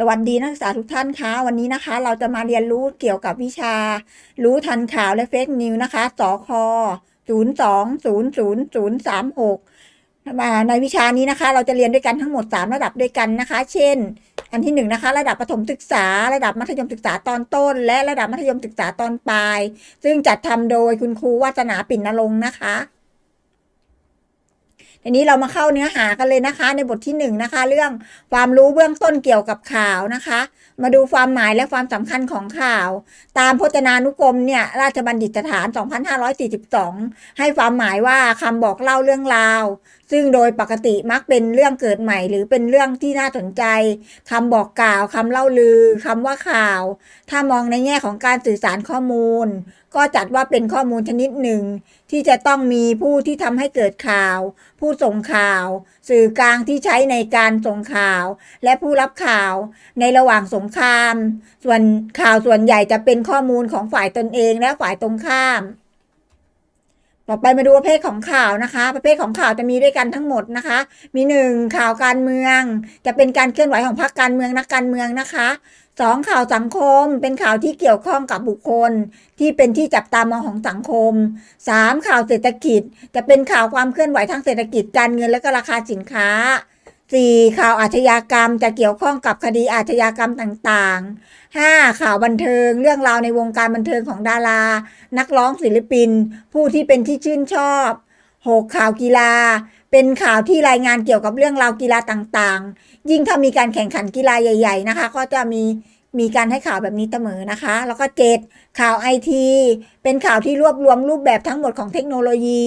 สวัสดีนักศึกษาทุกท่านคะวันนี้นะคะ เราจะมาเรียนรู้เกี่ยวกับวิชา รู้ทันข่าวและเฟกนิวนะคะสคศูนย์สองศูนย์ศูนย์ศูนย์สามหกในวิชานี้นะคะ เราจะเรียนด้วยกันทั้งหมด 3 ระดับด้วยกันนะคะ เช่น อันที่1นะคะ ระดับประถมศึกษา ระดับมัธยมศึกษาตอนต้น และระดับมัธยมศึกษาตอนปลาย ซึ่งจัดทำโดยคุณครูวาสนาปิ่นนรงค์นะคะ ทีนี้เรามาเข้าเนื้อหากันเลยนะคะ ในบทที่หนึ่งนะคะ เรื่องความรู้เบื้องต้นเกี่ยวกับข่าวนะคะ มาดูความหมายและความสำคัญของข่าว ตามพจนานุกรมเนี่ยราชบัณฑิตสถาน 2542 ให้ความหมายว่าคำบอกเล่าเรื่องราว ซึ่งโดยปกติมักเป็นเรื่องเกิดใหม่ หรือเป็นเรื่องที่น่าสนใจคำบอกกล่าวคำเล่าลือคำว่าข่าว ถ้ามองในแง่ของการสื่อสารข้อมูล ก็จัดว่าเป็นข้อมูลชนิดหนึ่ง ที่จะต้องมีผู้ที่ทำให้เกิดข่าว ผู้ส่งข่าว สื่อกลางที่ใช้ในการส่งข่าว และผู้รับข่าวในระหว่างสงคราม ส่วนข่าวส่วนใหญ่จะเป็นข้อมูลของฝ่ายตนเองและฝ่ายตรงข้าม ต่อไปมาดูประเภทของข่าวนะคะ ประเภทของข่าวจะมีด้วยกันทั้งหมดนะคะ มีหนึ่งข่าวการเมือง จะเป็นการเคลื่อนไหวของพรรคการเมืองนักการเมืองนะคะ สองข่าวสังคมเป็นข่าวที่เกี่ยวข้องกับบุคคล ที่เป็นที่จับตามองของสังคมสามข่าวเศรษฐกิจ จะเป็นข่าวความเคลื่อนไหวทางเศรษฐกิจการเงินและก็ราคาสินค้าสี่ข่าวอาชญากรรมจะเกี่ยวข้องกับคดีอาชญากรรมต่างๆห้าข่าวบันเทิงเรื่องราวในวงการบันเทิงของดารา นักร้องศิลปิน ผู้ที่เป็นที่ชื่นชอบหกข่าวกีฬา เป็นข่าวที่รายงานเกี่ยวกับเรื่องราวกีฬาต่างๆ ยิ่งถ้ามีการแข่งขันกีฬาใหญ่ ๆ นะคะ ก็จะมีมีการให้ข่าวแบบนี้เสมอนะคะ แล้วก็เจ็ดข่าวไอทีเป็นข่าวที่รวบรวมรูปแบบทั้งหมดของเทคโนโลยี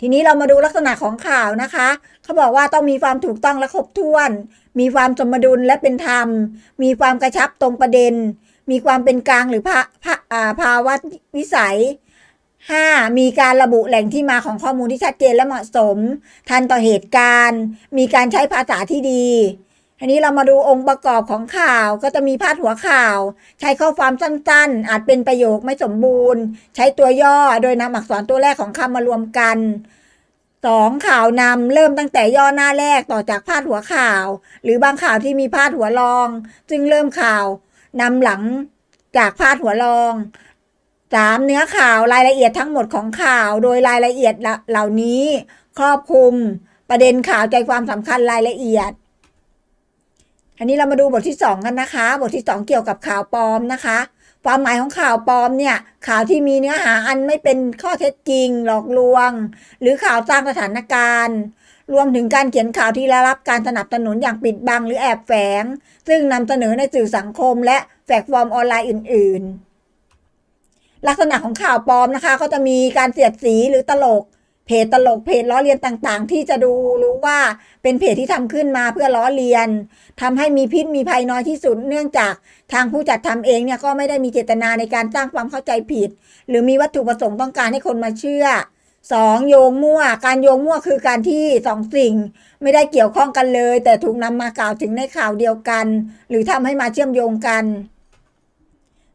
ทีนี้เรามาดูลักษณะของข่าวนะคะ เขาบอกว่าต้องมีความถูกต้องและครบถ้วน มีความสมดุลและเป็นธรรม มีความกระชับตรงประเด็น มีความเป็นกลางหรือภาภาภาวะวิสัย 5. มีการระบุแหล่งที่มาของข้อมูลที่ชัดเจนและเหมาะสม ทันต่อเหตุการณ์ มีการใช้ภาษาที่ดีทีนี้เรามาดูองค์ประกอบของข่าวก็จะมีพาดหัวข่าว ใช้ข้อความสั้นๆ อาจเป็นประโยคไม่สมบูรณ์ ใช้ตัวย่อโดยนำอักษรตัวแรกของคำมารวมกันสองข่าวนำเริ่มตั้งแต่ย่อหน้าแรกต่อจากพาดหัวข่าว หรือบางข่าวที่มีพาดหัวรอง จึงเริ่มข่าวนำหลังจากพาดหัวรอง สามเนื้อข่าวรายละเอียดทั้งหมดของข่าวโดยรายละเอียดเหล่านี้ ครอบคลุมประเด็นข่าวใจความสำคัญรายละเอียด อันนี้เรามาดูบทที่สองกันนะคะ บทที่สองเกี่ยวกับข่าวปลอมนะคะ ความหมายของข่าวปลอมเนี่ย ข่าวที่มีเนื้อหาอันไม่เป็นข้อเท็จจริง หลอกลวง หรือข่าวสร้างสถานการณ์รวมถึงการเขียนข่าวที่ได้รับการสนับสนุนอย่างปิดบังหรือแอบแฝง ซึ่งนำเสนอในสื่อสังคมและแพลตฟอร์มออนไลน์อื่น ๆ ลักษณะของข่าวปลอมนะคะก็จะมีการเสียดสีหรือตลก เพจตลกเพจล้อเลียนต่างๆ ที่จะดูรู้ว่าเป็นเพจที่ทำขึ้นมาเพื่อล้อเลียนทำให้มีพิษมีภัยน้อยที่สุด เนื่องจากทางผู้จัดทำเองเนี่ยก็ไม่ได้มีเจตนาในการสร้างความเข้าใจผิด หรือมีวัตถุประสงค์ต้องการให้คนมาเชื่อสองโยงมั่ว การโยงมั่วคือการที่สองสิ่ง ไม่ได้เกี่ยวข้องกันเลย แต่ถูกนำมากล่าวถึงในข่าวเดียวกัน หรือทำให้มาเชื่อมโยงกัน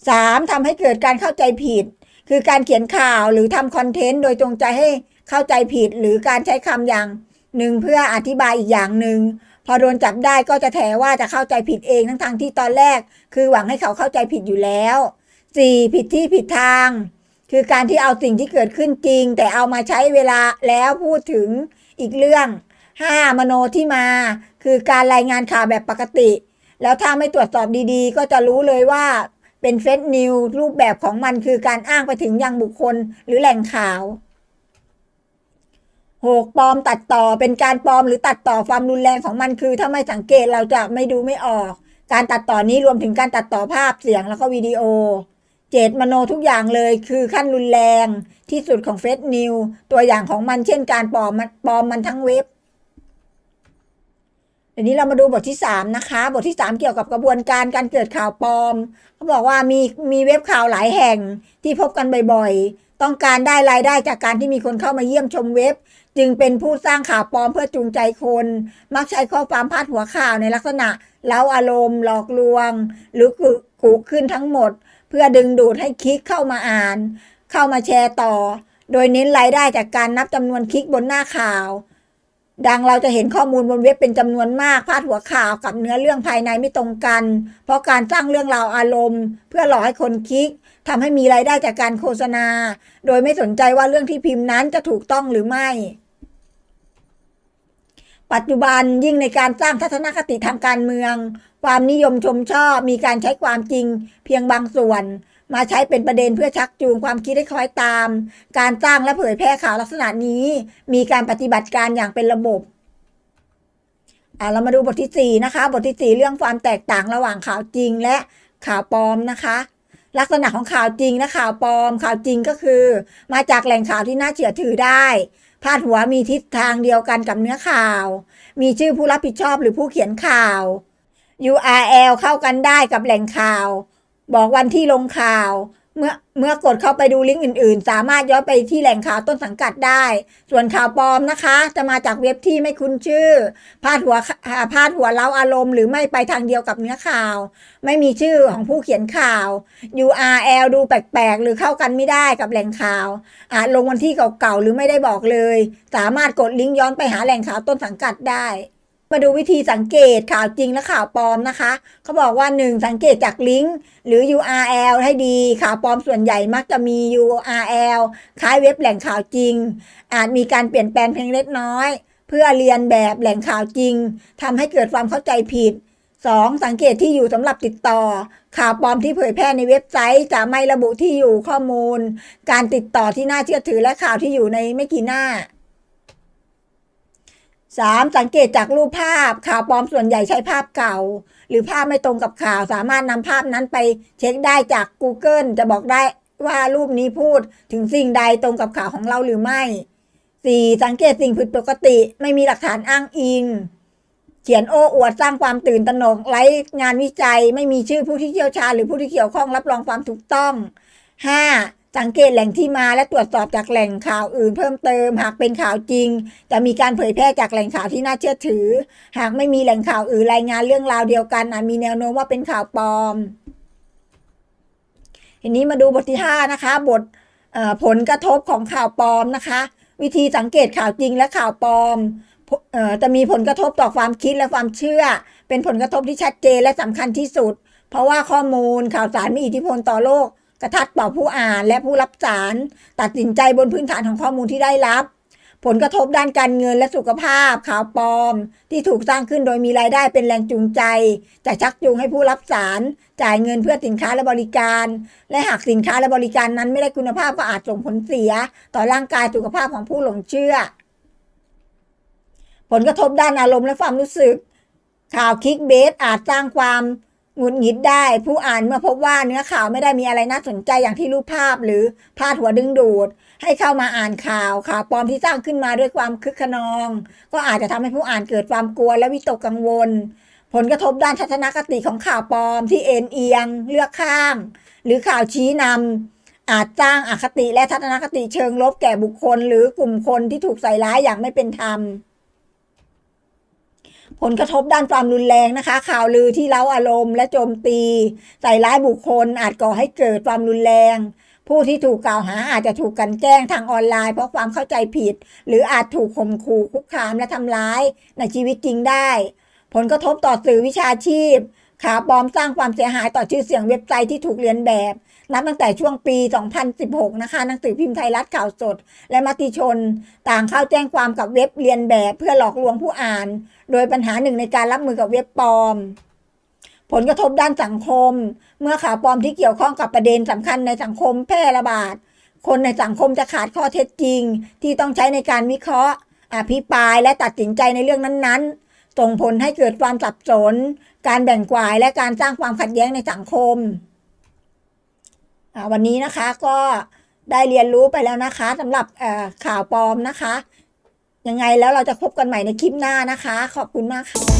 สามทำให้เกิดการเข้าใจผิด คือการเขียนข่าวหรือทำคอนเทนต์โดยจงใจให้เข้าใจผิดหรือการใช้คำอย่างหนึ่งเพื่ออธิบายอีกอย่างหนึ่งพอโดนจับได้ก็จะแถว่าจะเข้าใจผิดเองทั้งทางที่ตอนแรก คือหวังให้เขาเข้าใจผิดอยู่แล้ว 4. ผิดที่ผิดทาง คือการที่เอาสิ่งที่เกิดขึ้นจริง แต่เอามาใช้เวลาแล้วพูดถึงอีกเรื่อง 5. มโนที่มา คือการรายงานข่าวแบบปกติ แล้วถ้าไม่ตรวจสอบดีๆ ก็จะรู้เลยว่า เป็นเฟซนิวรูปแบบของมันคือการอ้างไปถึงยังบุคคลหรือแหล่งข่าวหกปลอมตัดต่อเป็นการปลอมหรือตัดต่อความรุนแรงของมันคือ ถ้าไม่สังเกตเราจะไม่ดูไม่ออก การตัดต่อนี้รวมถึงการตัดต่อภาพเสียงแล้วก็วิดีโอ เจตมโนทุกอย่างเลยคือขั้นรุนแรงที่สุดของเฟซนิวตัวอย่างของมันเช่นการปลอมมันปลอมมันทั้งเว็บ ทีนี้เรามาดูบทที่สามนะคะ บทที่สามเกี่ยวกับกระบวนการการเกิดข่าวปลอมเขาบอกว่ามีมีเว็บข่าวหลายแห่งที่พบกันบ่อยๆ ต้องการได้รายได้จากการที่มีคนเข้ามาเยี่ยมชมเว็บ จึงเป็นผู้สร้างข่าวปลอมเพื่อจูงใจคน มักใช้ข้อความพาดหัวข่าวในลักษณะเล้าอารมณ์หลอกลวง หรือกุขึ้นทั้งหมด เพื่อดึงดูดให้คลิกเข้ามาอ่าน เข้ามาแชร์ต่อ โดยเน้นรายได้จากการนับจำนวนคลิกบนหน้าข่าว ดังเราจะเห็นข้อมูลบนเว็บเป็นจำนวนมากพาดหัวข่าวกับเนื้อเรื่องภายในไม่ตรงกัน เพราะการสร้างเรื่องราวอารมณ์ เพื่อหลอกให้คนคลิกทำให้มีรายได้จากการโฆษณา โดยไม่สนใจว่าเรื่องที่พิมพ์นั้นจะถูกต้องหรือไม่ ปัจจุบันยิ่งในการสร้างทัศนคติทางการเมือง ความนิยมชมชอบมีการใช้ความจริง เพียงบางส่วน มาใช้เป็นประเด็นเพื่อชักจูงความคิดให้คล้อยตาม การสร้างและเผยแพร่ข่าวลักษณะนี้ มีการปฏิบัติการอย่างเป็นระบบอ่าเรามาดูบทที่ 4 นะคะ บทที่ 4 เรื่องความแตกต่างระหว่างข่าวจริงและข่าวปลอมนะคะ ลักษณะของข่าวจริงและข่าวปลอม ข่าวจริงก็คือ มาจากแหล่งข่าวที่น่าเชื่อถือได้พาดหัวมีทิศทางเดียวกันกับเนื้อข่าว มีชื่อผู้รับผิดชอบหรือผู้เขียนข่าว URL เข้ากันได้กับแหล่งข่าว บอกวันที่ลงข่าว เมื่อเมื่อกดเข้าไปดูลิงก์อื่น ๆ สามารถย้อนไปที่แหล่งข่าวต้นสังกัดได้ ส่วนข่าวปลอมนะคะ จะมาจากเว็บที่ไม่คุ้นชื่อ พาดหัวพาดหัวเล้าอารมณ์หรือไม่ไปทางเดียวกับเนื้อข่าว ไม่มีชื่อของผู้เขียนข่าว URL ดูแปลก ๆ หรือเข้ากันไม่ได้กับแหล่งข่าว อาจลงวันที่เก่า ๆ หรือไม่ได้บอกเลย สามารถกดลิงก์ย้อนไปหาแหล่งข่าวต้นสังกัดได้ มาดูวิธีสังเกตข่าวจริงและข่าวปลอมนะคะเขาบอกว่า 1. สังเกตจากลิงก์หรือ URL ให้ดีข่าวปลอมส่วนใหญ่มักจะมี URL คล้ายเว็บแหล่งข่าวจริง อาจมีการเปลี่ยนแปลงเพียงเล็กน้อย เพื่อเรียนแบบแหล่งข่าวจริงทำให้เกิดความเข้าใจผิด 2. สังเกตที่อยู่สำหรับติดต่อ ข่าวปลอมที่เผยแพร่ในเว็บไซต์ จะไม่ระบุที่อยู่ข้อมูล การติดต่อที่น่าเชื่อถือและข่าวที่อยู่ในไม่กี่หน้า 3. สังเกตจากรูปภาพข่าวปลอมส่วนใหญ่ใช้ภาพเก่า หรือภาพไม่ตรงกับข่าวสามารถนำภาพนั้นไปเช็คได้จาก Google จะบอกได้ว่ารูปนี้พูดถึงสิ่งใดตรงกับข่าวของเราหรือไม่ 4. สังเกตสิ่งผิดปกติ ไม่มีหลักฐานอ้างอิง เขียนโอ้อวดสร้างความตื่นตระหนกไร้งานวิจัย ไม่มีชื่อผู้ที่เชี่ยวชาญหรือผู้ที่เกี่ยวข้องรับรองความถูกต้อง 5. สังเกตแหล่งที่มาและตรวจสอบจากแหล่งข่าวอื่นเพิ่มเติม หากเป็นข่าวจริง จะมีการเผยแพร่จากแหล่งข่าวที่น่าเชื่อถือ หากไม่มีแหล่งข่าวอื่นรายงานเรื่องราวเดียวกันอาจมีแนวโน้มว่าเป็นข่าวปลอมทีนี้มาดูบทที่5นะคะ บทผลกระทบของข่าวปลอมนะคะ วิธีสังเกตข่าวจริงและข่าวปลอมจะมีผลกระทบต่อความคิดและความเชื่อ เป็นผลกระทบที่ชัดเจนและสำคัญที่สุด เพราะว่าข้อมูลข่าวสารมีอิทธิพลต่อโลก กระทัดต่อผู้อ่านและผู้รับสาร ตัดสินใจบนพื้นฐานของข้อมูลที่ได้รับ ผลกระทบด้านการเงินและสุขภาพ ข่าวปลอม ที่ถูกสร้างขึ้นโดยมีรายได้เป็นแรงจูงใจ จะชักจูงให้ผู้รับสาร จ่ายเงินเพื่อสินค้าและบริการ และหากสินค้าและบริการนั้นไม่ได้คุณภาพก็อาจส่งผลเสีย ต่อร่างกายสุขภาพของผู้หลงเชื่อ ผลกระทบด้านอารมณ์และความรู้สึกข่าวคลิกเบสอาจสร้างความ หงุดหงิดได้ ผู้อ่านเมื่อพบว่าเนื้อข่าวไม่ได้มีอะไรน่าสนใจอย่างที่รูปภาพหรือพาดหัวดึงดูด ให้เข้ามาอ่านข่าวข่าวปลอมที่สร้างขึ้นมาด้วยความคึกขนอง ก็อาจจะทำให้ผู้อ่านเกิดความกลัวและวิตกกังวล ผลกระทบด้านทัศนคติของข่าวปลอมที่เอ็นเอียง เลือกข้าง หรือข่าวชี้นำอาจสร้างอคติและทัศนคติเชิงลบแก่บุคคล หรือกลุ่มคนที่ถูกใส่ร้ายอย่างไม่เป็นธรรม ผลกระทบด้านความรุนแรงนะคะ ข่าวลือที่เล้าอารมณ์และโจมตี ใส่ร้ายบุคคลอาจก่อให้เกิดความรุนแรง ผู้ที่ถูกกล่าวหาอาจจะถูกกันแกล้งทางออนไลน์เพราะความเข้าใจผิด หรืออาจถูกข่มขู่คุกคามและทำร้ายในชีวิตจริงได้ ผลกระทบต่อสื่อวิชาชีพ ข่าวปลอมสร้างความเสียหายต่อชื่อเสียงเว็บไซต์ที่ถูกเลียนแบบ นับตั้งแต่ช่วงปี 2016 นะคะหนังสือพิมพ์ไทยรัฐข่าวสด และมติชน ต่างเข้าแจ้งความกับเว็บเลียนแบบ เพื่อหลอกลวงผู้อ่าน โดยปัญหาหนึ่งในการรับมือกับเว็บปลอม ผลกระทบด้านสังคม เมื่อข่าวปลอมที่เกี่ยวข้องกับประเด็นสำคัญในสังคมแพร่ระบาด คนในสังคมจะขาดข้อเท็จจริง ที่ต้องใช้ในการวิเคราะห์ อภิปรายและตัดสินใจในเรื่องนั้นๆ ส่งผลให้เกิดความสับสน การแบ่งกวายและการสร้างความขัดแย้งในสังคม วันนี้นะคะก็ได้เรียนรู้ไปแล้วนะคะสำหรับข่าวปลอมนะคะ ยังไงแล้วเราจะพบกันใหม่ในคลิปหน้านะคะ ขอบคุณมากค่ะ